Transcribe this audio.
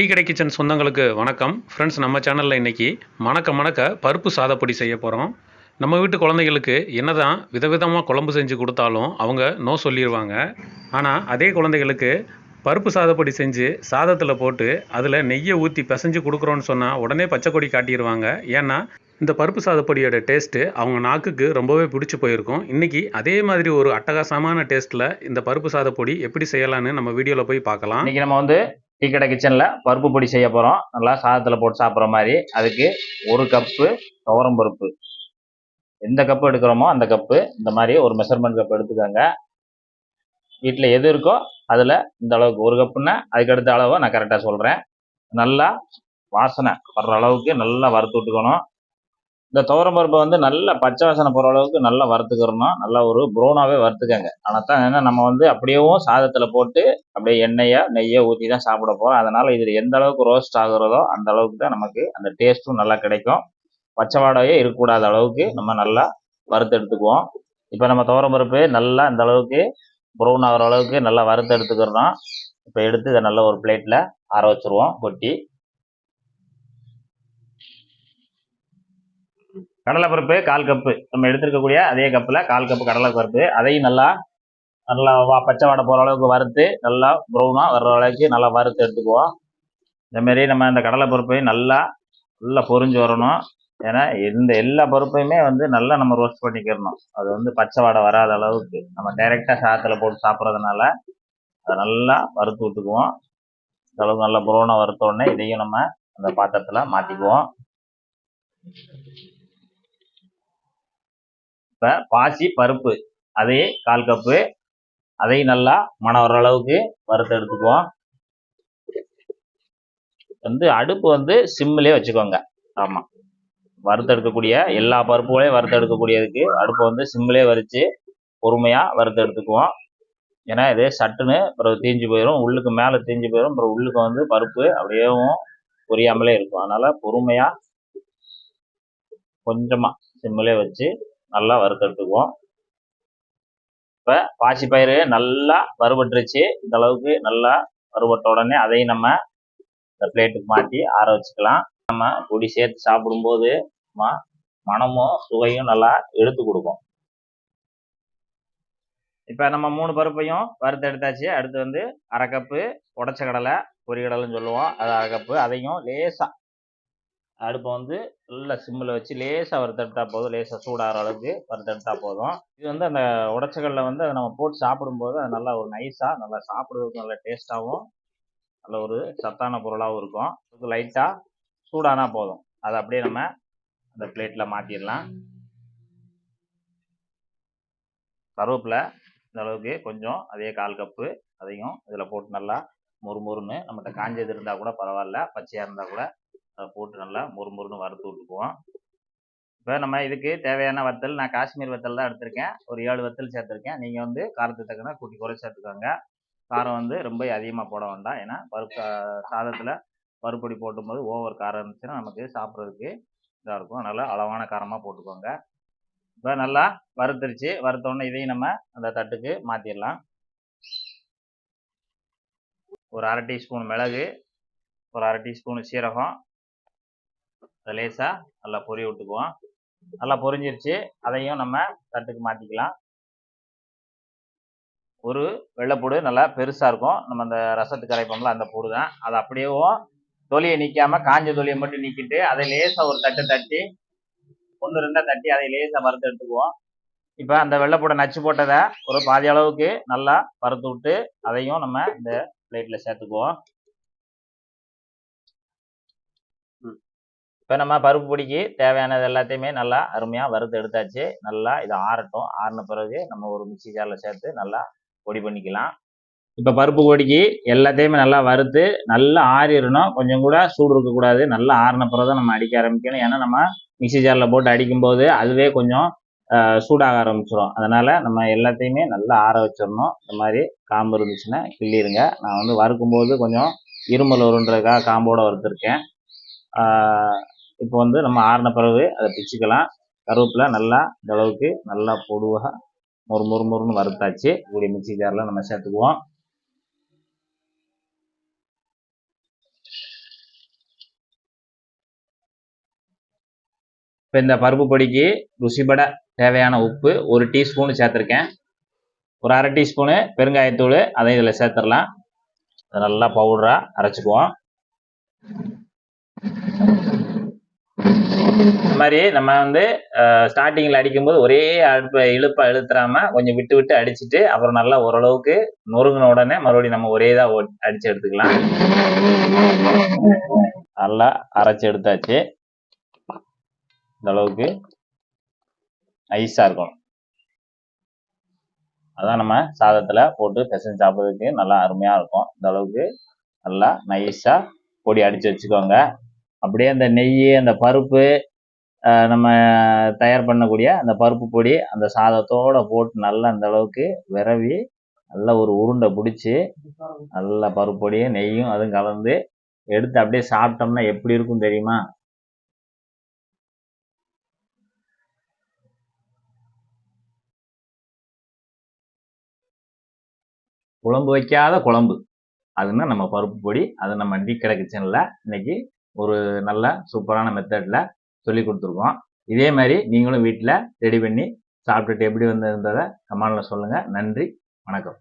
Tea கடை kitchen சொந்தங்களுக்கு வணக்கம். ஃப்ரெண்ட்ஸ் நம்ம சேனலில் இன்றைக்கி மணக்க மணக்க பருப்பு சாதப்பொடி செய்ய போகிறோம் நம்ம வீட்டு குழந்தைகளுக்கு என்னதான் விதவிதமாக குழம்பு செஞ்சு கொடுத்தாலும் அவங்க நோ சொல்லிடுவாங்க ஆனால் அதே குழந்தைகளுக்கு பருப்பு சாதப்பொடி செஞ்சு சாதத்தில் போட்டு அதில் நெய்யை ஊற்றி பிசைஞ்சு கொடுக்குறோன்னு சொன்னால் உடனே பச்சை கொடி காட்டிடுவாங்க ஏன்னா இந்த பருப்பு சாதப்பொடியோட டேஸ்ட்டு அவங்க நாக்குக்கு ரொம்பவே பிடிச்சி போயிருக்கும். இன்றைக்கி அதே மாதிரி ஒரு அட்டகாசமான டேஸ்ட்டில் இந்த பருப்பு சாதப்பொடி எப்படி செய்யலான்னு நம்ம வீடியோவில் போய் பார்க்கலாம். இன்றைக்கி நம்ம வந்து டீக்கடை கிச்சனில் பருப்பு பொடி செய்ய போகிறோம் நல்லா சாதத்தில் போட்டு சாப்பிட்ற மாதிரி. அதுக்கு ஒரு கப்பு துவரம் பருப்பு. எந்த கப்பு எடுக்கிறோமோ அந்த கப்பு இந்த மாதிரி ஒரு மெஷர்மெண்ட் கப் எடுத்துக்கோங்க. வீட்டில் எது இருக்கோ அதில் இந்த அளவுக்கு ஒரு கப்புன்னா அதுக்கு அடுத்த அளவை நான் கரெக்டாக சொல்கிறேன் நல்லா வாசனை வர்ற அளவுக்கு நல்லா வறுத்து விட்டுக்கணும். இந்த துவரம் பருப்பை வந்து நல்ல பச்சை வாசனை போகிற அளவுக்கு நல்லா வறுத்துக்கிறணும் நல்லா ஒரு ப்ரௌனாகவே வறுத்துக்கங்க. ஆனால் தான் என்ன நம்ம வந்து அப்படியேவும் சாதத்தில் போட்டு அப்படியே எண்ணெயை நெய்யை ஊற்றி தான் சாப்பிட போகிறோம் அதனால் இதில் எந்த அளவுக்கு ரோஸ்ட் ஆகுறதோ அந்த அளவுக்கு தான் நமக்கு அந்த டேஸ்ட்டும் நல்லா கிடைக்கும். பச்சை வாடகையே இருக்கக்கூடாத அளவுக்கு நம்ம நல்லா வறுத்து எடுத்துக்குவோம். இப்போ நம்ம துவரம் பருப்பு நல்லா இந்த அளவுக்கு ப்ரௌன் ஆகிற அளவுக்கு நல்லா வறுத்து எடுத்துக்கிறோம் இப்போ எடுத்து இதை நல்ல ஒரு பிளேட்டில் ஆற வச்சுருவோம் கொட்டி. கடலைப்பருப்பு கால் கப்பு. நம்ம எடுத்துருக்கக்கூடிய அதே கப்பில் கால் கப்பு கடலைப்பருப்பு அதையும் நல்லா நல்லா வா பச்சை வாடை போகிற அளவுக்கு வறுத்து நல்லா ப்ரௌனாக வர்ற அளவுக்கு நல்லா வறுத்து எடுத்துக்குவோம். இந்தமாரி நம்ம இந்த கடலைப்பருப்பையும் நல்லா நல்லா பொரிஞ்சு வரணும். ஏன்னா இந்த எல்லா பருப்பையுமே வந்து நல்லா நம்ம ரோஸ்ட் பண்ணிக்கிறணும். அது வந்து பச்சை வாடை வராத அளவுக்கு. நம்ம டைரெக்டாக சாதத்தில் போட்டு சாப்பிட்றதுனால அதை நல்லா வறுத்து விட்டுக்குவோம். இந்த அளவுக்கு நல்லா ப்ரௌனாக வறுத்தோடனே இதையும் நம்ம அந்த பாத்திரத்தில் மாற்றிக்குவோம் இப்போ பாசி பருப்பு. அதே கால் கப்பு. அதையும் நல்லா மனம் வர அளவுக்கு வறுத்து எடுத்துக்குவோம். வந்து அடுப்பு வந்து சிம்மிலே வச்சுக்கோங்க. ஆமாம் வறுத்து எடுக்கக்கூடிய எல்லா பருப்புகளையும் வறுத்தெடுக்கக்கூடியதுக்கு அடுப்பை வந்து சிம்மிலே வரித்து பொறுமையாக வறுத்து எடுத்துக்குவோம். ஏன்னா இதே சட்டுன்னு அப்புறம் தீஞ்சு போயிடும் உள்ளுக்கு மேலே தீஞ்சு போயிடும் அப்புறம் உள்ளுக்கு வந்து பருப்பு அப்படியேவும் பொரியாமலே இருக்கும். அதனால் பொறுமையாக கொஞ்சமாக சிம்மிலே வச்சு நல்லா வறுத்தெடுத்துக்குவோம் இப்போ பாசிப்பயிறு நல்லா வறுபட்டுருச்சு. இந்த அளவுக்கு நல்லா வறுபட்ட உடனே அதையும் நம்ம இந்த பிளேட்டுக்கு மாற்றி ஆற வச்சுக்கலாம். நம்ம பொடி சேர்த்து சாப்பிடும்போது ம மனமும் சுவையும் நல்லா எடுத்து கொடுக்கும். இப்போ நம்ம மூணு பருப்பையும் வறுத்து எடுத்தாச்சு. அடுத்து வந்து அரை கப்பு உடச்ச கடலை பொரிகடலைன்னு சொல்லுவோம். அது அரை கப்பு அதையும் லேசாக அடுப்பை வந்து நல்லா சிம்மில் வச்சு லேசாக வறுத்தெடுத்தா போதும். லேசாக சூடாகிற அளவுக்கு வறுத்தெடுத்தா போதும். இது வந்து அந்த உடச்சக்கல்ல வந்து அதை நம்ம போட்டு சாப்பிடும்போது அது நல்லா ஒரு நைஸாக நல்லா சாப்பிடுறதுக்கு நல்ல டேஸ்ட்டாகவும் நல்ல ஒரு சத்தான பொருளாகவும் இருக்கும். அதுக்கு லைட்டாக சூடானா போதும். அதை அப்படியே நம்ம அந்த பிளேட்டில் மாற்றிடலாம் கருவேப்பில் இந்த அளவுக்கு கொஞ்சம் அதே கால் கப்பு அதையும் இதில் போட்டு நல்லா முறுமுறுன்னு நம்மகிட்ட காஞ்சது இருந்தால் கூட பரவாயில்ல. பச்சையாக இருந்தால் கூட போட்டு நல்லா முறுமுறுன்னு வறுத்து விட்டுக்குவோம். இப்போ நம்ம இதுக்கு தேவையான வத்தல் நான் காஷ்மீர் வத்தல் தான் எடுத்திருக்கேன். ஒரு ஏழு வத்தல் சேர்த்துருக்கேன். நீங்கள் வந்து காரத்துக்கு தக்கன கூட்டி குறை சேர்த்துக்கோங்க. காரம் வந்து ரொம்ப அதிகமாக போட வேண்டாம். ஏன்னா பருப்பு சாதத்தில் பருப்பொடி போட்டும்போது ஓவர் காரம் இருந்துச்சுன்னா நமக்கு சாப்பிட்றதுக்கு இதாக இருக்கும். நல்லா அளவான காரமாக போட்டுக்கோங்க. இப்போ நல்லா வறுத்துருச்சு. வறுத்தோடனே இதையும் நம்ம அந்த தட்டுக்கு மாற்றிடலாம் ஒரு அரை டீஸ்பூன் மிளகு ஒரு அரை டீஸ்பூன் சீரகம் லேசாக நல்லா பொரிய விட்டுக்குவோம். நல்லா பொரிஞ்சிருச்சு. அதையும் நம்ம தட்டுக்கு மாற்றிக்கலாம் ஒரு வெள்ளைப்பூடு நல்லா பெருசாக இருக்கும். நம்ம அந்த ரசத்துக்கு கரைப்போம்ல அந்த பூடு தான் அதை அப்படியேவும் தொலியை நிற்காம காஞ்ச தொலியை மட்டும் நிற்கிட்டு அதை லேசாக ஒரு தட்டு தட்டி ஒன்று ரெண்டாக தட்டி அதை லேசாக வறுத்து எடுத்துக்குவோம். இப்போ அந்த வெள்ளைப்பூடை நச்சு போட்டதை ஒரு பாதி அளவுக்கு நல்லா வறுத்து விட்டு அதையும் நம்ம இந்த பிளேட்டில் சேர்த்துக்குவோம். இப்போ நம்ம பருப்பு பொடிக்கு தேவையானது எல்லாத்தையுமே நல்லா அருமையாக வறுத்து எடுத்தாச்சு. நல்லா இதை ஆறட்டும். ஆறின பிறகு நம்ம ஒரு மிக்சி ஜாரில் சேர்த்து நல்லா பொடி பண்ணிக்கலாம். இப்போ பருப்பு பொடிக்கு எல்லாத்தையுமே நல்லா வறுத்து நல்லா ஆறிடணும். கொஞ்சம் கூட சூடு இருக்கக்கூடாது நல்லா ஆறின பிறகு தான் நம்ம அடிக்க ஆரம்பிக்கணும். ஏன்னா நம்ம மிக்சி ஜாரில் போட்டு அடிக்கும்போது அதுவே கொஞ்சம் சூடாக ஆரம்பிச்சிடும் அதனால் நம்ம எல்லாத்தையுமே நல்லா ஆற வச்சிடணும். இந்த மாதிரி காம்பு இருந்துச்சுன்னா கிள்ளிடுங்க நான் வந்து வறுக்கும்போது கொஞ்சம் இருமல் வருன்றதுக்காக காம்போடு வறுத்துருக்கேன். இப்போ வந்து நம்ம ஆறின பிறகு அதை பிச்சுக்கலாம். கருவேப்பிலை நல்லா இந்த அளவுக்கு நல்லா பொடுவாக மொறு மொறு மொறுன்னு வறுத்தாச்சு. கூடிய மிக்சி ஜாரில் நம்ம சேர்த்துக்குவோம். இப்போ இந்த பருப்பு பொடிக்கு ருசிபட தேவையான உப்பு ஒரு டீஸ்பூன் சேர்த்துருக்கேன். ஒரு அரை டீஸ்பூனு பெருங்காயத்தூள் அதை இதில் சேர்த்துடலாம். நல்லா பவுடராக அரைச்சிக்குவோம். இந்த மாதிரி நம்ம வந்து ஸ்டார்டிங்கில் அடிக்கும்போது ஒரே அழுப்ப இழுப்பை இழுத்துறாம கொஞ்சம் விட்டு விட்டு அடிச்சுட்டு அப்புறம் நல்லா ஓரளவுக்கு நொறுங்கின உடனே மறுபடியும் நம்ம ஒரே இதாக அடிச்சு எடுத்துக்கலாம். நல்லா அரைச்சி எடுத்தாச்சு. இந்த அளவுக்கு நைஸாக இருக்கும் அதான் நம்ம சாதத்தில் போட்டு பிசைஞ்சு சாப்பிட்றதுக்கு நல்லா அருமையாக இருக்கும். இந்த அளவுக்கு நல்லா நைஸாக பொடி அடித்து வச்சுக்கோங்க. அப்படியே அந்த நெய் அந்த பருப்பு நம்ம தயார் பண்ணக்கூடிய அந்த பருப்பு பொடி அந்த சாதத்தோட போட்டு நல்லா அந்த அளவுக்கு விரவி நல்லா ஒரு உருண்டை பிடிச்சி நல்லா பருப்பு பொடியும் நெய்யும் அதுவும் கலந்து எடுத்து அப்படியே சாப்பிட்டோம்னா எப்படி இருக்கும் தெரியுமா? குழம்பு வைக்காத குழம்பு. அதுன்னா நம்ம பருப்பு பொடி அது நம்ம டீக்கடை கிச்சனில் இன்னைக்கு ஒரு நல்ல சூப்பரான மெத்தடில் சொல்லி கொடுத்துருக்கோம். இதே மாதிரி நீங்களும் வீட்டில் ரெடி பண்ணி சாப்பிட்டுட்டு எப்படி வந்திருந்ததை கமெண்டில் சொல்லுங்கள் நன்றி வணக்கம்.